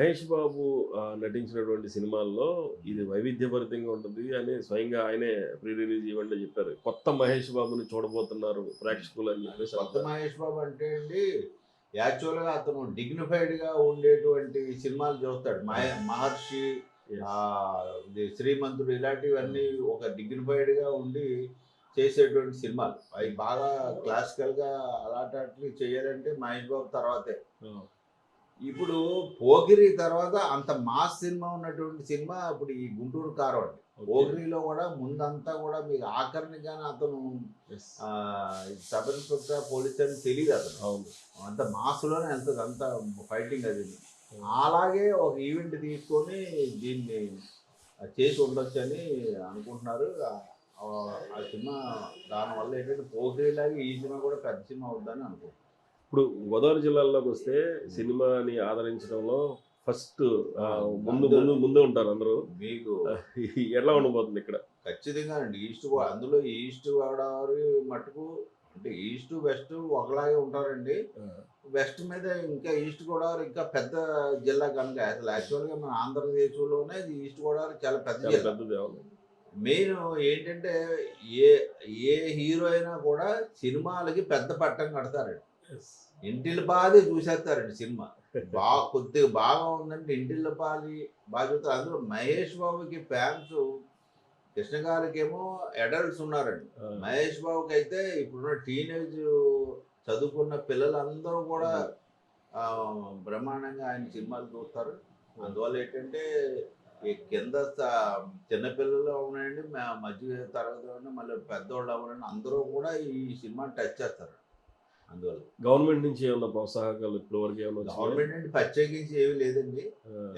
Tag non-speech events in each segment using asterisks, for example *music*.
మహేష్ బాబు నటించినటువంటి సినిమాల్లో ఇది వైవిధ్యభరితంగా ఉంటుంది అని స్వయంగా ఆయనే ప్రీ రిలీజ్ ఈవెంట్ చెప్పారు. కొత్త మహేష్ బాబుని చూడబోతున్నారు ప్రేక్షకులు అని చెప్పేసి కొత్త మహేష్ బాబు అంటే అండి యాక్చువల్గా అతను dignified గా ఉండేటువంటి సినిమాలు చూస్తాడు. మహ- మహర్షి శ్రీమంతుడు ఇలాంటివన్నీ ఒక dignified గా ఉండి చేసేటువంటి సినిమాలు. అవి బాగా classical గా అలాంటి చేయాలంటే మహేష్ బాబు తర్వాతే. ఇప్పుడు పోకిరి తర్వాత అంత మాస్ సినిమా ఉన్నటువంటి సినిమా ఇప్పుడు ఈ గుంటూరు కారం అండి. okay. పోకిరిలో కూడా ముందంతా కూడా మీకు ఆఖరిని కానీ అతను సబ్ ఇన్స్పెక్టర్ పోలీస్ అని తెలియదు అతను. అవును. అంత మాస్లోనే వెళ్తుంది అంత ఫైటింగ్ అది. అలాగే ఒక ఈవెంట్ తీసుకొని దీన్ని చేసి ఉండొచ్చని అనుకుంటున్నారు. ఆ- సినిమా దానివల్ల ఏంటంటే పోకిరిలాగా ఈ సినిమా కూడా పెద్ద సినిమా అవుద్దని అనుకుంటున్నాను. ఇప్పుడు గోదావరి జిల్లాలోకి వస్తే సినిమాని ఆదరించడంలో ఫస్ట్ ముందు ముందు ముందే ఉంటారు అందరూ. మీకు *laughs* ఎలా ఉండబోతుంది ఇక్కడ? ఖచ్చితంగా అండి. ఈస్ట్ అందులో ఈస్ట్ గోదావరి మటుకు అంటే ఈస్ట్ వెస్ట్ ఒకలాగే ఉంటారండి. వెస్ట్ మీద ఇంకా ఈస్ట్ గోదావరి ఇంకా పెద్ద జిల్లా కనుక అసలు యాక్చువల్గా మన ఆంధ్రప్రదేశ్లోనే ఈస్ట్ గోదావరి చాలా పెద్ద పెద్దది మెయిన్ ఏంటంటే ఏ ఏ హీరో అయినా కూడా సినిమాలకి పెద్ద పట్టం కడతారండి. ఇంటిల్లి పాది చూసేస్తారండి సినిమా. బాగా కొద్దిగా బాగా ఉందంటే ఇంటిల్లి పాది బాగా చూస్తారు. అందులో మహేష్ బాబుకి ఫ్యాన్స్ కృష్ణ గారికి ఏమో అడల్ట్స్ ఉన్నారండి. మహేష్ బాబుకి అయితే ఇప్పుడున్న టీనేజ్ చదువుకున్న పిల్లలందరూ కూడా బ్రహ్మాండంగా ఆయన సినిమాలు చూస్తారు. అందువల్ల ఏంటంటే ఈ కింద చిన్నపిల్లలు అవునండి మధ్య తరగతి మళ్ళీ పెద్దవాళ్ళు అవునండి అందరూ కూడా ఈ సినిమాని టచ్ చేస్తారు. అందువల్ల. గవర్నమెంట్ నుంచి ఏమన్నా ప్రోత్సాహకాలు ఇప్పటి వరకు ఏమన్నా వచ్చినాయా? గవర్నమెంట్ నుండి ప్రత్యేకించి ఏమీ లేదండి.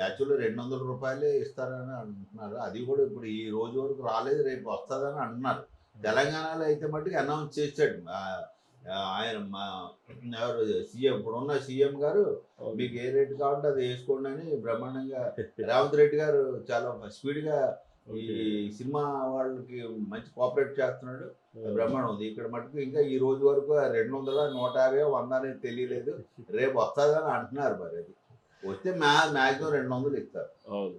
యాక్చువల్లీ రెండు వందల రూపాయలే ఇస్తారని అంటున్నారు. అది కూడా ఇప్పుడు ఈ రోజు వరకు రాలేదు రేపు వస్తుందని అంటున్నారు. తెలంగాణలో అయితే మట్టుకు అనౌన్స్ చేశాడు. ఆయన మా ఎవరు సీఎం ఇప్పుడున్న సీఎం గారు. మీకు ఏ రేటు కావాలంటే అది వేసుకోండి అని బ్రహ్మాండంగా రేవంత్ రెడ్డి గారు చాలా స్పీడ్గా ఈ. సినిమా వాళ్ళకి మంచి కోఆపరేట్ చేస్తున్నాడు. బ్రహ్మాండం ఉంది. ఇక్కడ మటుకు ఇంకా ఈ రోజు వరకు రెండు వందల నూట యాభై వంద అనేది తెలియలేదు. రేపు వస్తుందని అంటున్నారు మరి అది. వస్తే మ్యా మ్యాక్సిమం రెండు వందలు ఇస్తారు. అవును.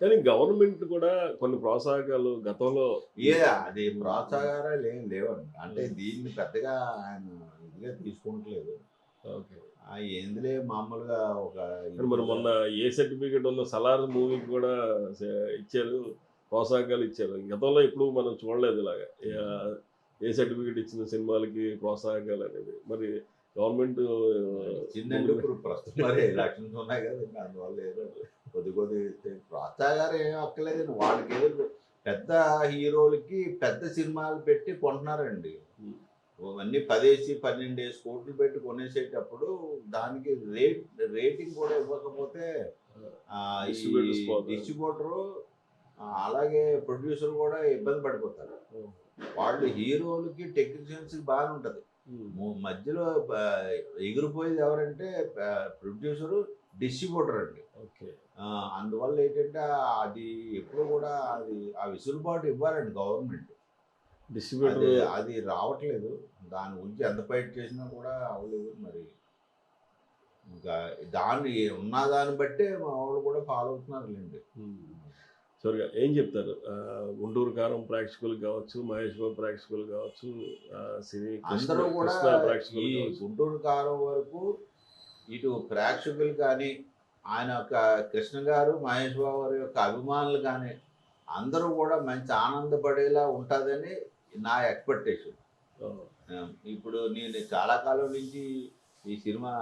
కానీ గవర్నమెంట్ కూడా కొన్ని ప్రోత్సాహకాలు గతంలో ఏ అది ప్రోత్సాహాలు ఏం లేవండి అంటే దీన్ని పెద్దగా ఆయన ఇదిగా తీసుకుంటలేదు. ఓకే. ఆ ఎందులే మామూలుగా ఒక మరి మొన్న ఏ సర్టిఫికేట్ ఉన్న సలార్ మూవీకి కూడా ఇచ్చారు. ప్రోత్సాహకాలు ఇచ్చారు. గతంలో ఇప్పుడు మనం చూడలేదు ఇలాగా. ఏ- సర్టిఫికేట్ ఇచ్చిన సినిమాలకి ప్రోత్సాహకాలు అనేది. మరి గవర్నమెంట్ ఎలక్షన్స్ ఉన్నాయి కదా ఇంకా అందువల్ల ఏదో కొద్ది కొద్ది ప్రోత్సాహాలు ఏం అక్కర్లేదండి వాళ్ళకి ఏదో పెద్ద హీరోలకి పెద్ద సినిమాలు పెట్టి కొంటున్నారండి. అవన్నీ పదేసి పన్నెండేసి కోట్లు పెట్టి కొనేసేటప్పుడు దానికి రేట్ రేటింగ్ కూడా ఇవ్వకపోతే. డిస్ట్రిబ్యూటరు అలాగే ప్రొడ్యూసర్ కూడా ఇబ్బంది పడిపోతారు. వాళ్ళు హీరోలకి టెక్నీషియన్స్ బాగానే ఉంటుంది. మధ్యలో ఎగిరిపోయేది ఎవరంటే ప్రొడ్యూసరు డిస్ట్రిబ్యూటర్ అండి అందువల్ల ఏంటంటే అది ఎప్పుడు కూడా అది ఆ విసులుబాటు ఇవ్వాలండి గవర్నమెంట్. డిస్ట్రిబ్యూటర్ అది రావట్లేదు. దాని గురించి ఎంత ఫైట్ చేసినా కూడా అవ్వలేదు మరి. ఇంకా దాన్ని ఉన్న దాన్ని బట్టే మా వాళ్ళు కూడా ఫాలో అవుతున్నారు లేండి సరిగా ఏం చెప్తారు? గుంటూరు కారం ప్రేక్షకులు కావచ్చు మహేష్ బాబు ప్రేక్షకులు కావచ్చు సినీ అందరూ కూడా ఈ గుంటూరు కారం వరకు ఇటు ప్రేక్షకులు కానీ ఆయన యొక్క కృష్ణ గారు మహేష్ బాబు గారి యొక్క అభిమానులు కానీ అందరూ కూడా మంచి ఆనందపడేలా ఉంటుందని నా ఎక్స్పెక్టేషన్ ఇప్పుడు నేను చాలా కాలం నుంచి ఈ సినిమా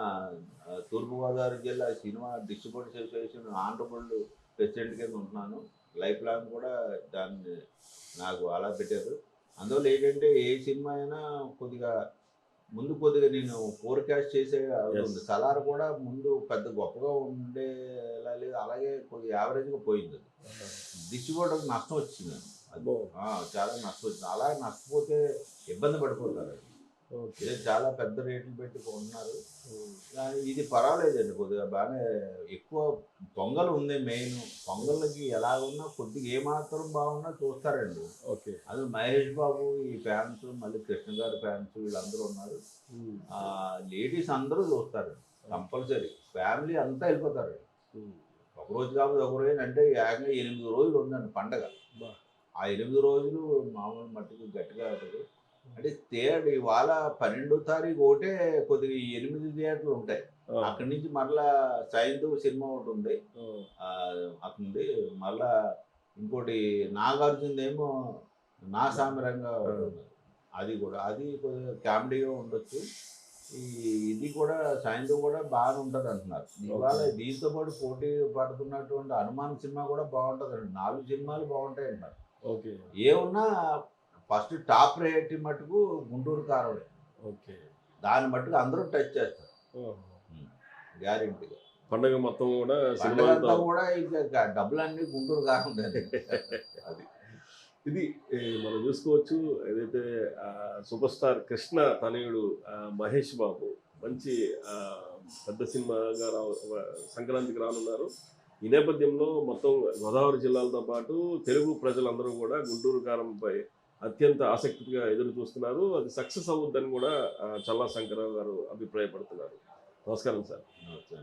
తూర్పుగోదావరి జిల్లా cinema distributor association honourable president కింద ఉంటున్నాను. లైఫ్ లాంగ్ కూడా దాన్ని నాకు అలా పెట్టారు. అందువల్ల ఏంటంటే ఏ సినిమా అయినా కొద్దిగా ముందు కొద్దిగా నేను ఫోర్కాస్ట్ చేసే ఉంది. సలార్ కూడా ముందు పెద్ద గొప్పగా ఉండేలా లేదు. అలాగే కొద్దిగా యావరేజ్గా పోయింది డిస్ట్రిబ్యూటర్కి నష్టం వచ్చింది. చాలా నష్టం వచ్చింది. అలా నష్టపోతే ఇబ్బంది పడిపోతారు ఓకే. చాలా పెద్ద రేట్లు పెట్టి కొంటున్నారు కానీ ఇది పర్వాలేదండి కొద్దిగా బాగానే ఎక్కువ పొంగల్ ఉంది మెయిన్. పొంగల్కి ఎలా ఉన్నా కొద్దిగా ఏమాత్రం బాగున్నా చూస్తారండి. ఓకే. అది మహేష్ బాబు ఈ ఫ్యాన్స్ మళ్ళీ కృష్ణ గారి ఫ్యాన్స్ వీళ్ళందరూ ఉన్నారు. లేడీస్ అందరూ చూస్తారు కంపల్సరీ. ఫ్యామిలీ అంతా వెళ్ళిపోతారు. ఉమ్. ఒక రోజు కాకపోతే ఒక రోజు అంటే ఏకంగా ఎనిమిది రోజులు ఉందండి పండగ. ఆ ఎనిమిది రోజులు మామూలు మట్టుకు గట్టిగా ఉంటుంది. అంటే థియేటర్ ఇవాళ పన్నెండో తారీఖు ఒకటే కొద్దిగా ఎనిమిది థియేటర్లు ఉంటాయి. అక్కడి నుంచి మరలా సైంధవ్ సినిమా ఒకటి ఉంది. అక్కడ మళ్ళా ఇంకోటి నాగార్జున ఏమో నా సామిరంగా. అది కూడా అది కొద్దిగా కామెడీగా ఉండొచ్చు. ఈ ఇది కూడా సాయంత్రం కూడా బాగా ఉంటుంది అంటున్నారు ఇవాళ దీంతో పాటు పోటీ పడుతున్నటువంటి హనుమాన్ సినిమా కూడా బాగుంటుంది అండి నాలుగు సినిమాలు బాగుంటాయి ఓకే. ఏమున్నా ఫస్ట్ టాప్ రేట్ మటుకు గుంటూరు కారడే. ఓకే. దాన్ని మట్టుకు అందరూ టచ్ చేస్తారు. గ్యారెంటీగా. పండగ మొత్తం కూడా సినిమాలతో కూడా ఇక డబ్బులన్నీ గుంటూరు కాకుండా అది. ఇది మనం చూసుకోవచ్చు ఏదైతే సూపర్ స్టార్ కృష్ణ తనయుడు మహేష్ బాబు మంచి పెద్ద సినిమాగా రా సంక్రాంతికి రానున్నారు. ఈ నేపథ్యంలో మొత్తం గోదావరి జిల్లాలతో పాటు తెలుగు ప్రజలందరూ కూడా గుంటూరు కారంపై అత్యంత ఆసక్తిగా ఎదురు చూస్తున్నారు. అది సక్సెస్ అవుద్దని కూడా చల్లా శంకరరావు గారు అభిప్రాయపడుతున్నారు. నమస్కారం సార్. ఓకే.